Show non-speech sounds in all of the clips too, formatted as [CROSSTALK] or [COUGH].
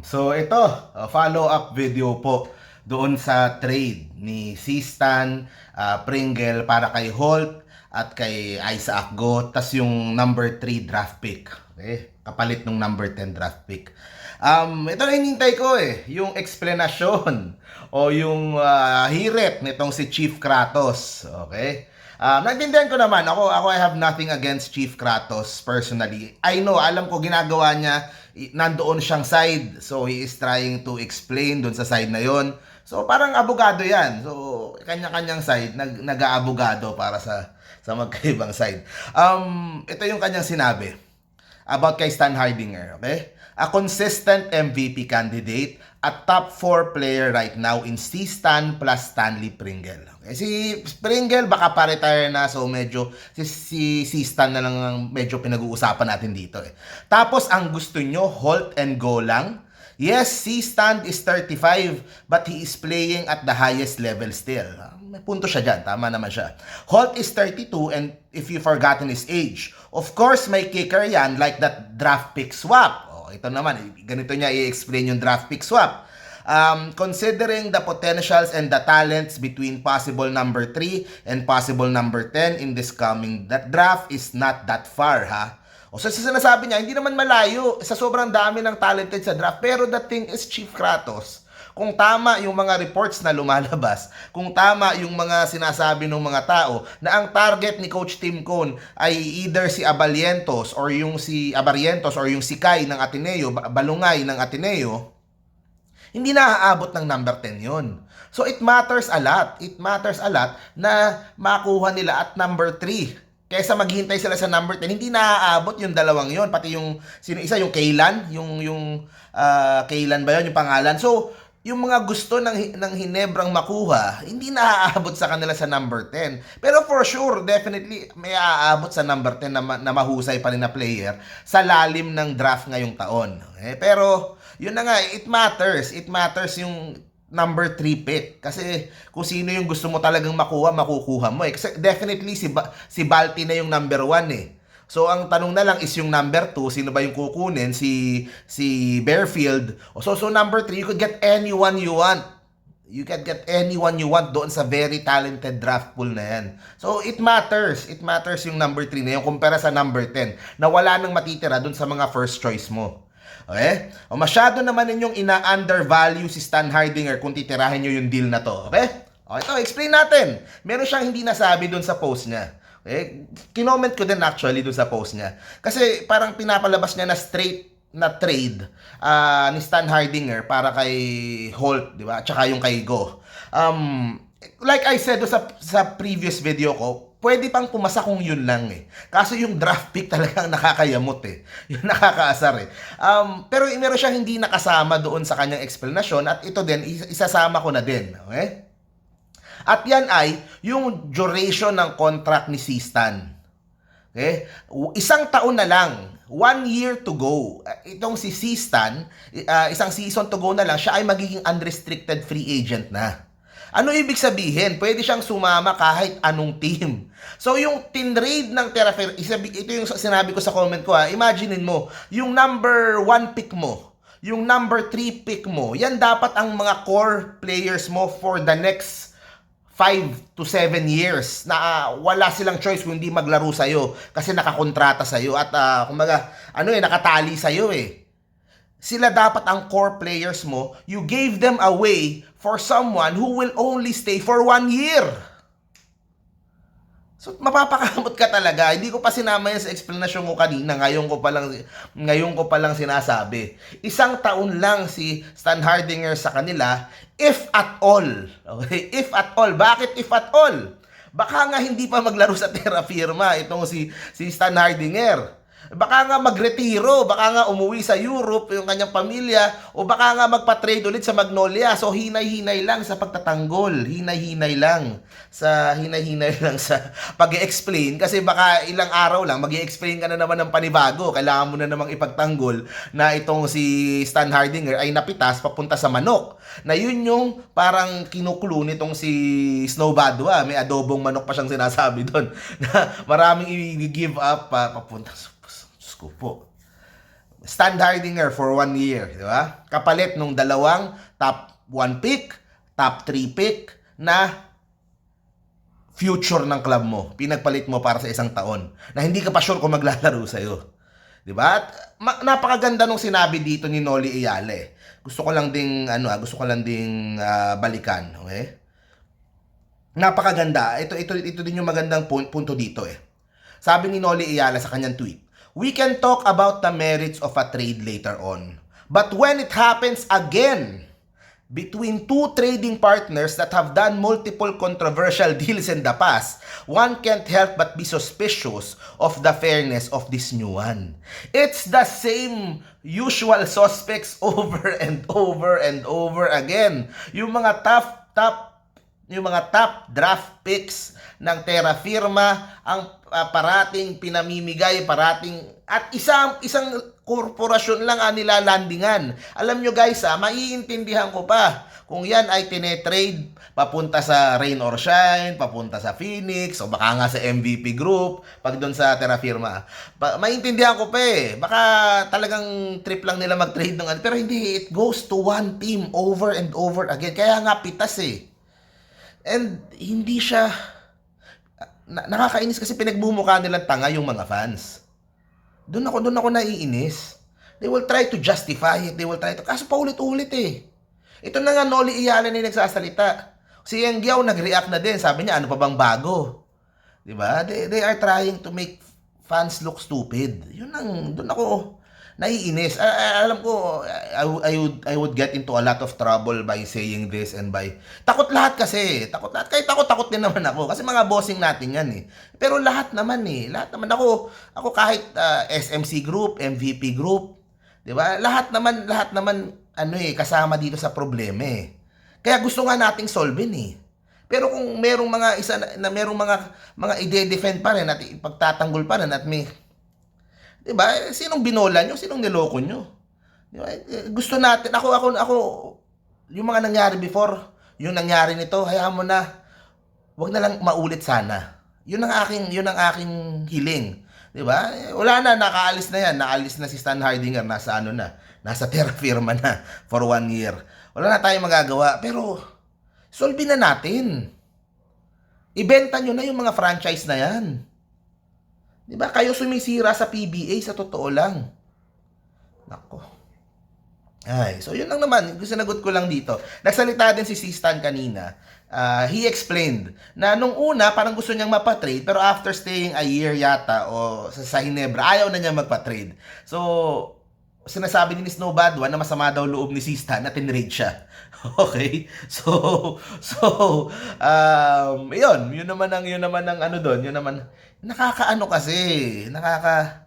So ito, uh, follow-up video po doon sa trade ni Sistan, uh, Pringle para kay Holt at kay Isaac Go, tas yung number 3 draft pick. Okay? Kapalit ng number 10 draft pick. Um, ito na hinintay ko eh, yung explanation [LAUGHS] o yung uh, hirit nitong si Chief Kratos. Okay? Um, naintindihan ko naman, ako, ako I have nothing against Chief Kratos personally. I know, alam ko ginagawa niya, nandoon siyang side. So, he is trying to explain doon sa side na yon. So, parang abogado yan. So, kanya-kanyang side, nag, nag-aabogado para sa, sa magkaibang side. Um, ito yung kanyang sinabi about kay Stan Hardinger, okay? A consistent MVP candidate, a top 4 player right now in si Stan plus Stanley Pringle. Okay? Si Pringle baka pa-retire na so medyo si, si, si Stan na lang ang medyo pinag-uusapan natin dito eh. Tapos ang gusto nyo, halt and go lang. Yes, si Stan is 35 but he is playing at the highest level still. May punto siya dyan, tama naman siya. Holt is 32 and if you forgotten his age, of course may kicker yan like that draft pick swap. Ito naman, ganito niya i-explain yung draft pick swap. Um, considering the potentials and the talents between possible number 3 and possible number 10 in this coming draft is not that far ha. O so, sa sinasabi niya, hindi naman malayo sa sobrang dami ng talented sa draft. Pero the thing is, Chief Kratos, kung tama yung mga reports na lumalabas, kung tama yung mga sinasabi ng mga tao, na ang target ni Coach Tim Cone ay either si Abalientos or yung si Abarientos or yung si Kai ng Ateneo, Ba- Balungay ng Ateneo, hindi na-aabot ng number 10 yon. So it matters a lot. It matters a lot na makuha nila at number 3. Kaysa maghintay sila sa number 10, hindi na-aabot yung dalawang yon. Pati yung, sino isa, yung Kaylan, yung, yung ah, Kaylan ba yun, yung pangalan. So, yung mga gusto ng, ng Hinebrang makuha, hindi na-aabot sa kanila sa number 10. Pero for sure, definitely, may aabot sa number 10 na, na mahusay pa rin na player sa lalim ng draft ngayong taon. Okay? Pero, yun na nga, it matters. It matters yung number 3 pick. Kasi kung sino yung gusto mo talagang makuha, makukuha mo eh. Kasi definitely si, ba- si Balti na yung number 1 eh. So ang tanong na lang is yung number 2, sino ba yung kukunin? Si si Bearfield. So so number 3, you could get anyone you want. You can get anyone you want doon sa very talented draft pool na yan. So it matters. It matters yung number 3 na yun kumpara sa number 10 na wala nang matitira doon sa mga first choice mo. Okay? O masyado naman ninyong ina-undervalue si Stan Hardinger kung titirahin nyo yung deal na to. Okay? O ito, explain natin. Meron siyang hindi nasabi doon sa post niya. Okay? Kinoment ko din actually doon sa post niya. Kasi parang pinapalabas niya na straight na trade ah, ni Stan Hardinger para kay Holt, di ba? At saka yung kay Go. Um, like I said doon sa, sa previous video ko, pwede pang pumasa kung yun lang eh. Kaso yung draft pick talagang nakakayamot eh. [LAUGHS] Yung nakakaasar eh. Um, pero meron siyang hindi nakasama doon sa kanyang explanation at ito din, is- isasama ko na din. Okay? At yan ay yung duration ng contract ni Sistan. Okay? Isang taon na lang. One year to go. Itong si Sistan, uh, isang season to go na lang, siya ay magiging unrestricted free agent na. Ano ibig sabihin? Pwede siyang sumama kahit anong team. So yung tinrade ng Terrafer, ito yung sinabi ko sa comment ko ha, imaginein mo, yung number one pick mo, yung number 3 pick mo, yan dapat ang mga core players mo for the next 5 to 7 years na ah, wala silang choice kung hindi maglaro sa'yo kasi nakakontrata sa'yo at ah, kumbaga, ano eh, nakatali sa'yo eh. Sila dapat ang core players mo, you gave them away for someone who will only stay for one year. So, mapapakamot ka talaga. Hindi ko pa sinama yan sa explanation ko kanina. Ngayon ko pa lang, ngayon ko pa lang sinasabi. Isang taon lang si Stan Hardinger sa kanila, if at all. Okay? If at all. Bakit if at all? Baka nga hindi pa maglaro sa Terra Firma itong si, si Stan Hardinger. Baka nga magretiro, baka nga umuwi sa Europe yung kanyang pamilya, o baka nga magpa-trade ulit sa Magnolia. So hinay-hinay lang sa pagtatanggol, hinay-hinay lang sa hinay-hinay lang sa pag-explain kasi baka ilang araw lang mag explain ka na naman ng panibago. Kailangan mo na namang ipagtanggol na itong si Stan Hardinger ay napitas papunta sa manok. Na yun yung parang kinuklo nitong si Snow Badwa. May adobong manok pa siyang sinasabi doon. [LAUGHS] Na maraming i-give up pa papunta sa ko po. Stan Hardinger for one year, di ba? Kapalit nung dalawang top 1 pick, top 3 pick na future ng club mo. Pinagpalit mo para sa isang taon na hindi ka pa sure kung maglalaro sa'yo. Di ba? Ma- napakaganda nung sinabi dito ni Noli Iyale. Gusto ko lang ding ano, ah, gusto ko lang ding ah, balikan, okay? Napakaganda. Ito ito ito din yung magandang pun- punto dito eh. Sabi ni Noli Iyala sa kanyang tweet, We can talk about the merits of a trade later on. But when it happens again, between two trading partners that have done multiple controversial [LAUGHS] deals in the past, one can't help but be suspicious of the fairness of this new one. It's the same usual [LAUGHS] suspects over and over and over again. Yung mga top, top yung mga top draft picks ng Terra Firma ang ah, parating pinamimigay, parating at isang isang korporasyon lang ang nilalandingan. Alam nyo guys, ah, maiintindihan ko pa kung yan ay tinetrade papunta sa Rain or Shine, papunta sa Phoenix, o baka nga sa MVP Group, pag doon sa Terra Firma. Ba- maintindihan ko pa eh. Baka talagang trip lang nila mag-trade ng ano. Pero hindi, it goes to one team over and over again. Kaya nga pitas eh. And hindi siya na, nakakainis kasi pinagbumukha nilang tanga yung mga fans. Doon ako doon ako naiinis. They will try to justify it. They will try to kaso paulit-ulit eh. Ito na nga Noli Iyala na nagsasalita. Si Yang Giao nag-react na din. Sabi niya, ano pa bang bago? 'Di ba? They, they are trying to make fans look stupid. Yun ang doon ako naiinis. A- alam ko I, I would I would get into a lot of trouble by saying this and by takot lahat kasi. Takot lahat. Kahit takot takot din naman ako kasi mga bossing natin 'yan eh. Pero lahat naman eh. Lahat naman ako ako kahit ah, SMC group, MVP group, 'di ba? Lahat naman lahat naman ano eh kasama dito sa problema eh. Kaya gusto nga nating solvein eh. Pero kung merong mga isa na, na merong mga mga ide-defend pa rin at ipagtatanggol pa rin at may 'di ba? Eh, Sinong binola nyo? Sinong niloko nyo? 'Di ba? Eh, Gusto natin ako ako ako yung mga nangyari before, yung nangyari nito, hayaan mo na. Wag na lang maulit sana. Yun ang aking yun ang aking hiling. 'Di ba? Eh, Wala na nakaalis na 'yan. Naalis na si Stan Hardinger nasa ano na, nasa Terra Firma na for one year. Wala na tayong magagawa pero solve na natin. Ibenta nyo na yung mga franchise na yan. Di ba? Kayo sumisira sa PBA sa totoo lang. Nako. Ay, so yun lang naman. Sinagot ko lang dito. Nagsalita din si Sistan kanina. Ah, he explained na nung una parang gusto niyang mapatrade pero after staying a year yata o sa, sa Hinebra ayaw na niya magpatrade. So sinasabi ni Snow Badwa na masama daw loob ni Sistan na tinrade siya. [LAUGHS] Okay? So, so, um, yun, yun naman ang, yun naman ang ano doon, yun naman, nakakaano kasi, nakaka,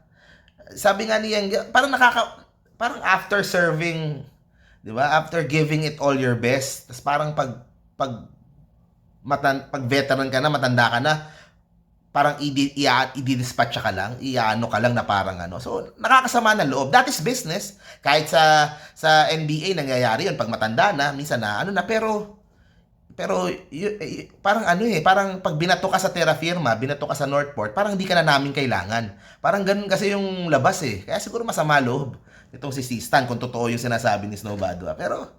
sabi nga ni Yang, parang nakaka, parang after serving, di ba, after giving it all your best, tas parang pag, pag, matan, pag veteran ka na, matanda ka na, parang i-dispatch ka lang, iano ka lang na parang ano. So, nakakasama ng loob. That is business. Kahit sa sa NBA nangyayari 'yun pag matanda na, minsan na ano na pero pero y- y- parang ano eh, parang pag binato ka sa Terra Firma, binato ka sa Northport, parang hindi ka na namin kailangan. Parang ganun kasi yung labas eh. Kaya siguro masama loob itong si Sistan kung totoo yung sinasabi ni Snow Badua. Pero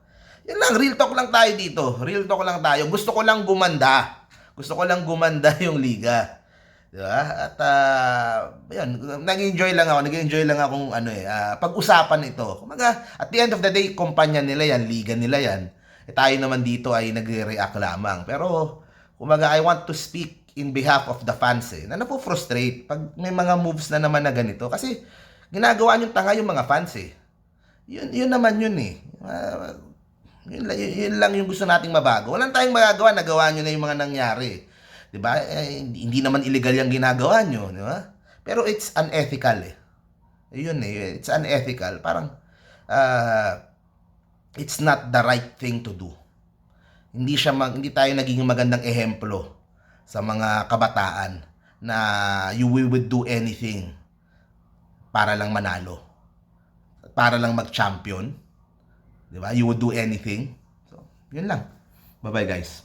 yun lang, real talk lang tayo dito. Real talk lang tayo. Gusto ko lang gumanda. Gusto ko lang gumanda [LAUGHS] yung liga. Di ba? At uh, yun, nag-enjoy lang ako, nag-enjoy lang akong ano eh, ah, pag-usapan ito. Kumaga, at the end of the day, kumpanya nila yan, liga nila yan. Eh, tayo naman dito ay nagre-react lamang. Pero, kumaga, I want to speak in behalf of the fans eh, na napo-frustrate pag may mga moves na naman na ganito. Kasi, ginagawa niyong tanga yung mga fans eh. Yun, yun naman yun eh. Ah, yun, yun, yun lang yung gusto nating mabago. Walang tayong magagawa, nagawa nyo na yung mga nangyari. 'Di ba? Eh, hindi naman illegal yung ginagawa nyo, 'di ba? Pero it's unethical eh. Yun eh, it's unethical. Parang ah, it's not the right thing to do. Hindi siya mag, hindi tayo naging magandang ehemplo sa mga kabataan na you will do anything para lang manalo. Para lang mag-champion. 'Di ba? You would do anything. So, yun lang. Bye-bye guys.